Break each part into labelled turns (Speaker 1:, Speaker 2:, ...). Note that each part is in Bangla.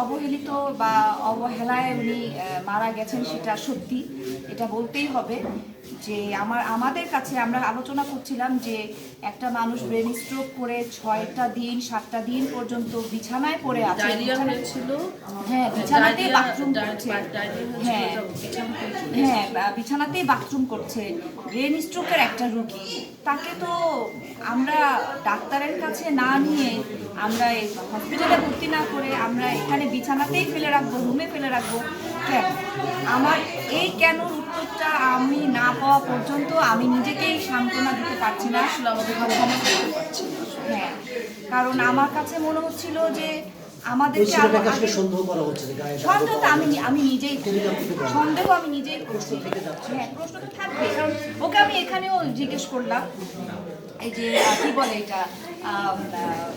Speaker 1: অবহেলিত বা অবহেলায় উনি মারা গেছেন সেটা সত্যি এটা বলতেই হবে। যে আমার আমাদের কাছে আমরা আলোচনা করছিলাম যে একটা মানুষ ব্রেন স্ট্রোক করে ছয়টা দিন সাতটা দিন পর্যন্ত বিছানায় পড়ে আছে। হ্যাঁ বিছানাতেই বাথরুম করছে। হ্যাঁ হ্যাঁ বিছানাতেই বাথরুম করছে। ব্রেন স্ট্রোকের একটা রুগী। তাকে তো আমরা ডাক্তারের কাছে না নিয়ে আমরা এই হসপিটালে ভর্তি না করে আমরা এখানে বিছানাতেই ফেলে রাখব রুমে ফেলে রাখব। কেন? আমার এই কেন উত্তরটা আমি না পাওয়া পর্যন্ত আমি নিজেকেই সান্ত্বনা দিতে পারছি না
Speaker 2: আসলে আমাদের ক্ষমা করতে পারছি না
Speaker 1: হ্যাঁ কারণ আমার কাছে মনে হচ্ছিল যে
Speaker 3: আসলে সন্দেহ করা হচ্ছে
Speaker 1: সন্দেহ তো আমি আমি নিজেই। সন্দেহ আমি নিজেই করছি। হ্যাঁ প্রশ্ন তো থাকবে কারণ ওকে আমি এখানেও জিজ্ঞেস করলাম। এই যে কি বলে এটা?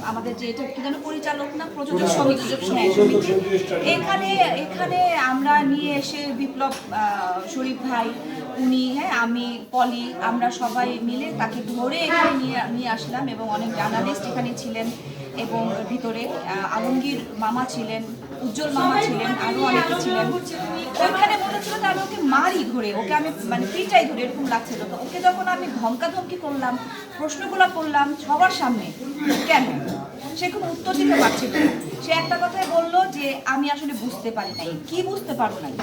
Speaker 1: আমাদের যে এটা কি যেন পরিচালক না, প্রযোজক সমিতি সমিতি এখানে এখানে আমরা নিয়ে এসে বিপ্লব শরীফ ভাই, উনি হ্যাঁ আমি, পলি, আমরা সবাই মিলে তাকে ধরে এখানে নিয়ে নিয়ে আসলাম এবং অনেক জার্নালিস্ট এখানে ছিলেন। এবং ভিতরে আলমগীর মামা ছিলেন, উজ্জ্বল মামা ছিলেন আরও অনেকে ছিলেন। ওইখানে মনে হচ্ছিল তো আমি ওকে মারি ধরে, ওকে আমি মানে পিটাই ধরে, এরকম লাগছিল। তো ওকে যখন আমি ধমকা ধমকাধমকি করলাম, প্রশ্নগুলো করলাম সবার সামনে, কেন? সে কোনো উত্তর দিতে পারছিল না। সে একটা কথাই বলল যে, আমি আসলে বুঝতে পারি নাই। কি বুঝতে পারো নাই?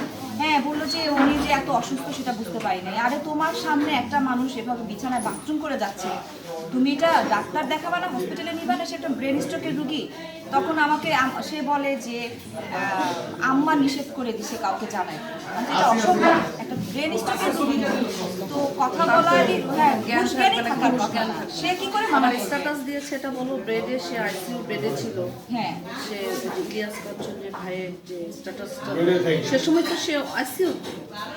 Speaker 1: হ্যাঁ বলল যে, উনি যে এত অসুস্থ সেটা বুঝতে পারি নাই। আরে, তোমার সামনে একটা মানুষ এভাবে বিছানায় বাথরুম করে যাচ্ছে। তুমি এটা ডাক্তার দেখাবা না হসপিটালে নিবা না, সে একটা ব্রেন স্ট্রোকের রুগী। তখন আমাকে সে বলে যে আম্মা নিষেধ করে দিছে কাউকে জানায়। এটা অসম্ভব। ব্রেন স্ট্রোকের রুগী তো কথা বলারই হ্যাঁ জ্ঞানই থাকার কথা। সে কি করে
Speaker 2: আমার স্ট্যাটাস দিয়েছে এটা বলো বেডে সে আইসিইউ বেডে ছিল।
Speaker 1: হ্যাঁ।
Speaker 2: সে ইলিয়াস বচ্চন যে ভাইয়ের যে স্ট্যাটাসটা সে সময় তো সে আইসিইউ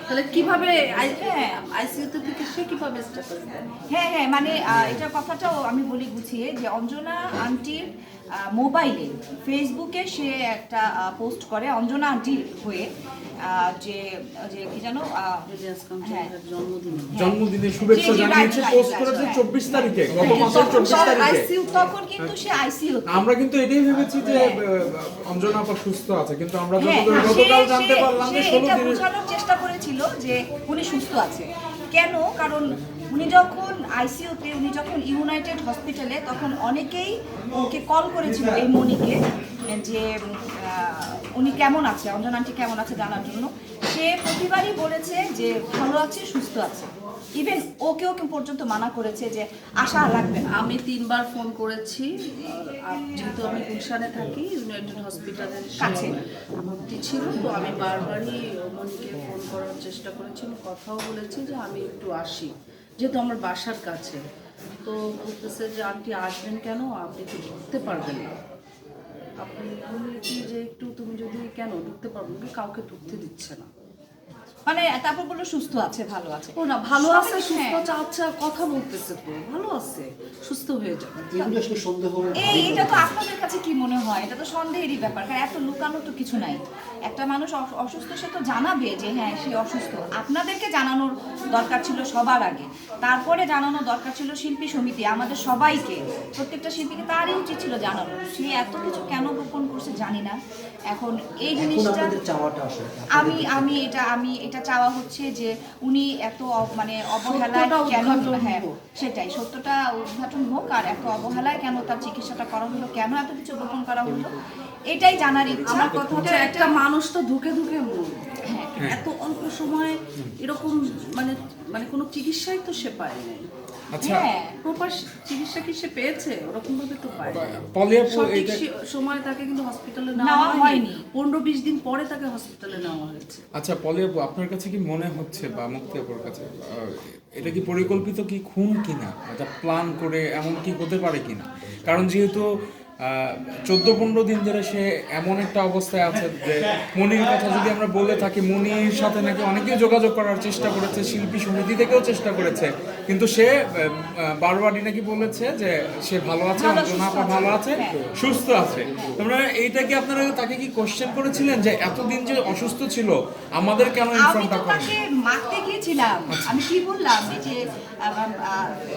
Speaker 2: তাহলে কীভাবে
Speaker 1: হ্যাঁ।
Speaker 2: আইসিইউতে থেকে সে কীভাবে স্ট্যাটাস দেয়?
Speaker 1: হ্যাঁ হ্যাঁ মানে এটার কথাটাও আমি বলি গুছিয়ে যে অঞ্জনা আন্টির মোবাইলে ফেসবুকে সে একটা পোস্ট করে অঞ্জনা আন্টির হয়ে যে যে কি জানো
Speaker 2: ইলিয়াস
Speaker 1: হ্যাঁ।
Speaker 2: জন্মদিনে
Speaker 4: শুভেচ্ছা জানিয়েছে পোস্ট করেছে
Speaker 1: right.
Speaker 4: চব্বিশ তারিখে গত মাসের
Speaker 1: তখন
Speaker 4: চব্বিশ
Speaker 1: সব
Speaker 4: তারিখে
Speaker 1: ICU তখন কিন্তু সে আইসিইউ
Speaker 4: আমরা কিন্তু এটাই ভেবেছি যে
Speaker 1: হ্যাঁ।
Speaker 4: অঞ্জনা আপা সুস্থ আছে কিন্তু আমরা
Speaker 1: হ্যাঁ,
Speaker 4: যতদূর গতকাল জানতে পারলাম যে
Speaker 1: বোঝানোর চেষ্টা করেছিল যে উনি সুস্থ আছে কেন কারণ উনি যখন আইসিইউতে উনি যখন ইউনাইটেড হসপিটালে তখন অনেকেই ওকে কল করেছিল এই মনিকে যে উনি কেমন আছে অঞ্জনা আন্টি কেমন আছে জানার জন্য। সে প্রতিবারই বলেছে যে ভালো আছে সুস্থ আছে। ইভেন ওকে ওকে পর্যন্ত মানা করেছে যে আশা লাগবে না।
Speaker 2: আমি তিনবার ফোন করেছি যেহেতু আমি গুলশানে থাকি ইউনাইটেড হসপিটালের
Speaker 1: কাছে।
Speaker 2: ভর্তি ছিল তো আমি বারবারই মনিকে ফোন করার চেষ্টা করেছি কথাও বলেছি যে আমি একটু আসি। যেহেতু আমার বাসার কাছে, তো বলতেছে যে, আন্টি, আসবেন কেন? আপনি তো ঢুকতে পারবেন না। আপনি বলেছি যে, একটু তুমি যদি কেন ঢুকতে পারবেন কাউকে ঢুকতে দিচ্ছে না।
Speaker 1: মানে তারপর বলল সুস্থ আছে ভালো আছে।
Speaker 2: ও না ভালো আছে সুস্থ
Speaker 1: হ্যাঁ।
Speaker 2: আছে আচ্ছা কথা বলতেছে তো ভালো আছে সুস্থ হয়ে যাবে।
Speaker 3: এগুলো আসলে সন্দেহ
Speaker 1: এই এটা তো আপনাদের কাছে কি মনে হয়? এটা তো সন্দেহেরই ব্যাপার কারণ এত লুকানো তো কিছু নাই। একটা মানুষ অসুস্থ সে তো জানাবে যে হ্যাঁ সে অসুস্থ। আপনাদেরকে জানানোর দরকার ছিল সবার আগে। তারপরে জানানো দরকার ছিল শিল্পী সমিতি আমাদের সবাইকে। প্রত্যেকটা শিল্পীকে তারই উচিত ছিল জানানো। সে এত কিছু কেন গোপন করছে জানি না। এখন এই জিনিসটা আমি আমি এটা আমি এটা চাওয়া হচ্ছে যে উনি এত মানে অবহেলায় কেন হ্যাঁ। সেটাই সত্যটা উদ্ঘাটন হোক আর এত অবহেলায় কেন তার চিকিৎসাটা করা হলো কেন এত কিছু গোপন করা হলো এটাই জানার ইচ্ছা।
Speaker 2: আমার কথা হচ্ছে একটা মানুষ তো ধুকে ধুকে মরবে।
Speaker 1: হ্যাঁ
Speaker 2: এত অল্প সময়ে এরকম মানে মানে কোনো চিকিৎসাই তো সে পায় নাই।
Speaker 4: আচ্ছা।
Speaker 1: হ্যাঁ
Speaker 2: প্রপার চিকিৎসা কি সে পেয়েছে? ওরকম ভাবে তো পায় নাই।
Speaker 4: পলি আপু
Speaker 2: সঠিক সময় তাকে কিন্তু হসপিটালে
Speaker 1: নেওয়া
Speaker 2: নেওয়া
Speaker 1: হয়নি।
Speaker 2: হয়নি। পনেরো বিশ দিন পরে তাকে হসপিটালে নেওয়া হয়েছে।
Speaker 4: আচ্ছা আপনার কাছে কি মনে হচ্ছে বা কাছে এটা কি পরিকল্পিত কি খুন কিনা? এটা প্ল্যান করে এমন কি হতে পারে কিনা? কারণ যেহেতু চোদ্দ পনেরো দিন ধরে সে এমন একটা অবস্থায় আছে যে মনির কথা যদি আমরা বলে থাকি, মনির সাথে নাকি অনেকেই যোগাযোগ করার চেষ্টা করেছে, শিল্পী সমিতি থেকেও চেষ্টা করেছে। কিন্তু সে বারবারই নাকি বলেছে যে সে ভালো আছে অঞ্জনা আপা। ভালো আছে
Speaker 1: হ্যাঁ।
Speaker 4: সুস্থ আছে। তোমরা এইটা কি আপনারা তাকে কি কোশ্চেন করেছিলেন যে এতদিন যে অসুস্থ ছিল আমাদের কেন ইনফর্মটা করেন?
Speaker 1: তাকে মারতে গিয়েছিলাম। আমি কি বললাম যে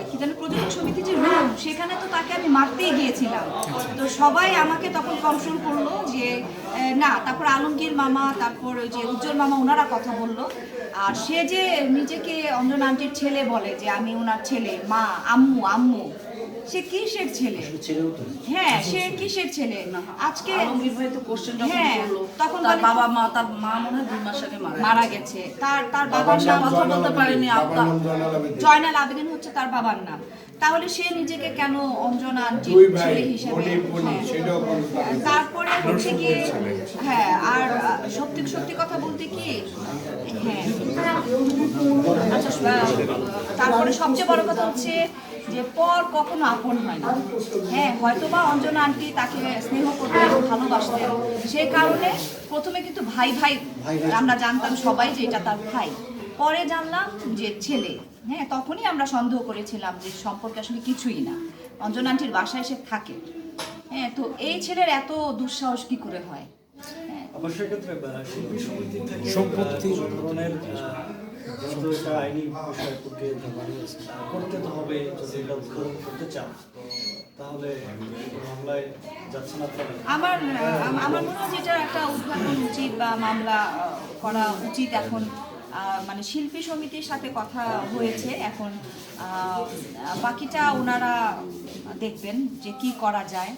Speaker 1: কি জানি প্রযোজক সমিতি যে রুম সেখানে তো তাকে আমি মারতেই গিয়েছিলাম। তো সবাই আমাকে তখন কনসোল করল যে না, তারপর আলমগীর মামা, তারপর ওই যে উজ্জ্বল মামা, ওনারা কথা বলল। আর সে যে নিজেকে অঞ্জন আন্টির ছেলে বলে যে আমি ওনার ছেলে, মা, আম্মু আম্মু সে কিসের ছেলে? হ্যাঁ সে কিসের ছেলে? আজকে হ্যাঁ, তখন
Speaker 2: তার বাবা মা তার মা মনে দুই মাস আগে মারা গেছে।
Speaker 1: তার তার
Speaker 2: বাবার নাম কথা বলতে পারেনি
Speaker 1: জয়নাল আবেদিন। হচ্ছে তার বাবার নাম। তাহলে সে নিজেকে কেন অঞ্জনা
Speaker 5: ভাই,
Speaker 1: ছেলে হিসেবে হ্যাঁ। তারপরে হচ্ছে কি হ্যাঁ আর সত্যি সত্যি কথা বলতে কি হ্যাঁ। আচ্ছা তারপরে সবচেয়ে বড় কথা হচ্ছে যে পর কখনো আপন হয় না। হ্যাঁ হয়তোবা অঞ্জনা আন্টি তাকে স্নেহ করতেন ভালোবাসতেন। সেই কারণে প্রথমে কিন্তু ভাই ভাই আমরা জানতাম সবাই যে এটা তার ভাই। পরে জানলাম যে ছেলে। হ্যাঁ তখনই আমরা সন্দেহ করেছিলাম যে সম্পর্কে আসলে কিছুই না। অঞ্জনা আন্টির বাসায় এসে থাকে। হ্যাঁ তো এই ছেলের এত দুঃসাহস কি করে হয়? হ্যাঁ।
Speaker 6: অবশ্যই ক্ষেত্রে
Speaker 4: সম্পত্তি।
Speaker 6: ধরনের এটা আইনি বিষয় করতে তো হবে যদি এটা করতে চান তাহলে মামলায়
Speaker 1: আমার আমার মনে হয় যে এটা একটা উদ্ঘাটন উচিত বা মামলা করা উচিত এখন। মানে শিল্পী সমিতির সাথে কথা হয়েছে এখন। বাকিটা ওনারা দেখবেন যে কি করা যায়।